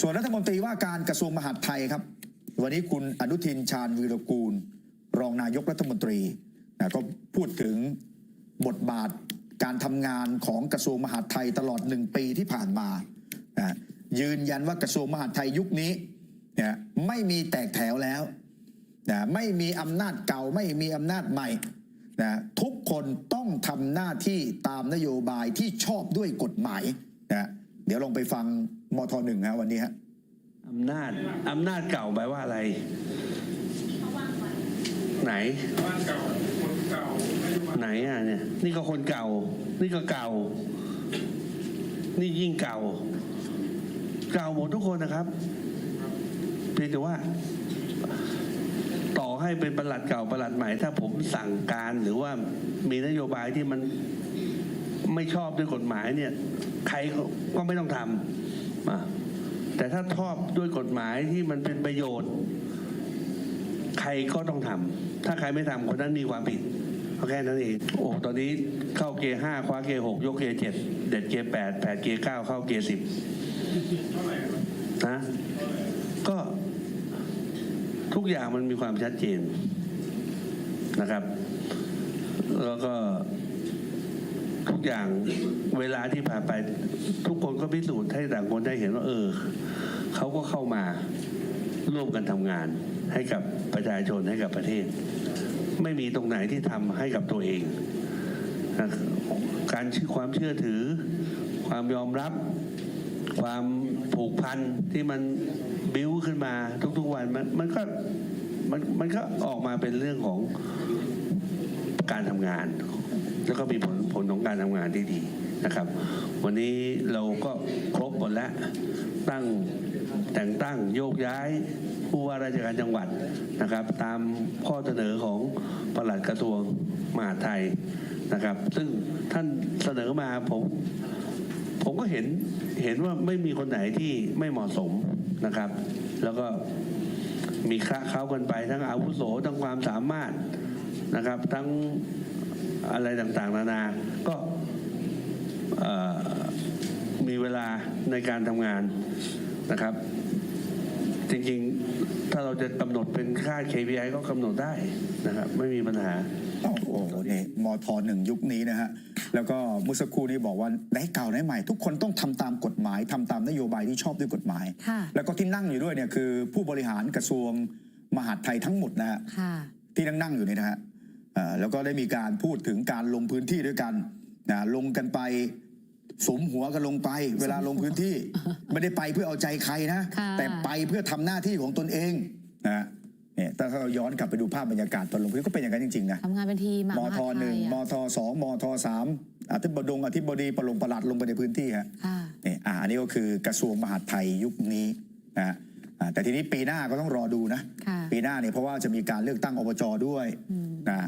ส่วนรัฐมนตรีว่าการกระทรวงมหาดไทยครับ วันนี้คุณอนุทินชาญวีรกูล รองนายกรัฐมนตรีนะก็พูดถึงบทบาทการทำงานของกระทรวงมหาดไทยตลอดหนึ่งปีที่ผ่านมานะยืนยันว่ากระทรวงมหาดไทยยุคนี้นะไม่มีแตกแถวแล้วนะไม่มีอำนาจเก่าไม่มีอำนาจใหม่นะทุกคนต้องทำหน้าที่ตามนโยบายที่ชอบด้วยกฎหมายนะเดี๋ยวลองไปฟัง มทหนึ่งฮะวันนี้ฮะอำนาจอำนาจเก่าแปลว่าอะไร ไหนคนเก่าไหนอะเนี่ย นี่ก็คนเก่า นี่ก็เก่า นี่ยิ่งเก่า เก่าหมดทุกคนนะครับเพียงแต่ว่า ต่อให้เป็นประหลัดเก่าประหลัดใหม่ ถ้าผมสั่งการหรือว่ามีนโยบายที่มันไม่ชอบด้วยกฎหมายเนี่ย ใครก็ไม่ต้องทำ แต่ถ้าชอบด้วยกฎหมายที่มันเป็นประโยชน์ ใครก็ต้องทำถ้าใครไม่ทำคนนั้นมีความผิดเอาแค่นั้นเอง โอ้ ตอนนี้เข้าเกียร์ห้าคว้าเกียร์หกยกเกียร์เจ็ดเด็ดเกียร์แปดแปดเกียร์เก้าเข้าเกียร์สิบนะก็ทุกอย่างมันมีความชัดเจนนะครับ แล้วก็ ทุกอย่างเวลาที่ผ่านไป ทุกคนก็พิสูจน์ให้ต่างคนได้เห็นว่า เออเขาก็เข้ามาร่วมกันทำงาน ให้กับประชาชนให้กับประเทศ ไม่มีตรงไหนที่ทำให้กับตัวเองนะการชื่อความเชื่อถือ ความยอมรับ ความผูกพันที่มันบิ้วขึ้นมาทุกๆวันมันมันก็มันมันก็ออกมาเป็นเรื่องของการทำงาน แล้วก็มีผลผลของการทำงานที่ดีนะครับ วันนี้เราก็ครบหมดแล้วตั้งแต่งตั้งโยกย้ายผู้ว่าราชการจังหวัดนะครับ ตามข้อเสนอของปลัดกระทรวงมหาดไทยนะครับ ซึ่งท่านเสนอมาผมผมก็เห็นเห็นว่าไม่มีคนไหนที่ไม่เหมาะสมนะครับ แล้วก็มีคละเขากันไปทั้งอาวุโสทั้งความสามารถนะครับ ทั้ง อะไรต่างๆ นานา ก็เอ่อมีเวลาในการทำงานนะครับ จริงๆ ถ้าเราจะกำหนดเป็นค่า KPI ก็กำหนดได้นะครับ ไม่มีปัญหา โอ้โหนี่มทหนึ่งยุคนี้นะฮะ แล้วก็เมื่อสักครู่นี้บอกว่าได้เก่าได้ใหม่ ทุกคนต้องทำตามกฎหมายทำตามนโยบายที่ชอบด้วยกฎหมายค่ะแล้วก็ที่นั่งอยู่ด้วยเนี่ยคือผู้บริหารกระทรวงมหาดไทยทั้งหมดนะฮะค่ะที่นั่งนั่งอยู่เนี่ยนะฮะเอ่อ แล้วก็ได้มีการพูดถึงการลงพื้นที่ด้วยกันนะลงกันไปสมหัวกันลงไป เวลาลงพื้นที่ ไม่ได้ไปเพื่อเอาใจใครนะค่ะแต่ไปเพื่อทำหน้าที่ของตนเองนะฮะเนี่ยถ้าเราย้อนกลับไปดูภาพบรรยากาศตอนลงพื้นที่ก็เป็นอย่างนั้นจริงๆนะทำงานเป็นทีมอะมทหาไทยหนึ่งอะมทสองมทสามอธิบดงอธิบดีปลงประหลัดลงไปในพื้นที่ฮะค่ะนี่อ่าอันนี้ก็คือกระทรวงมหาดไทยยุคนี้นะฮะอ่าแต่ทีนี้ปีหน้าก็ต้องรอดูนะค่ะปีหน้าเนี่ยเพราะว่าจะมีการเลือกตั้งอบจด้วยอืม